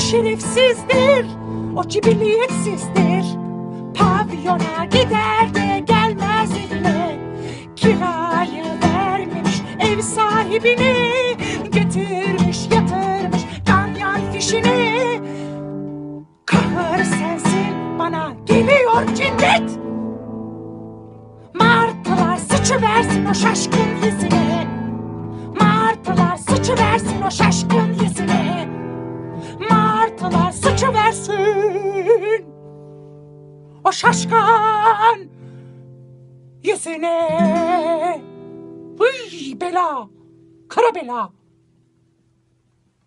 O şerefsizdir, o cibiliyetsizdir Pavyona gider de gelmez evine Kirayı vermemiş ev sahibine Getirmiş yatırmış ganyan fişini. Kahır sensin bana geliyor cinnet. Martılar sıçıversin o şaşkın yüzüne. Martılar sıçıversin o şaşkın Martılar sıçıversin O şaşkın yüzüne. Hıy bela Kara bela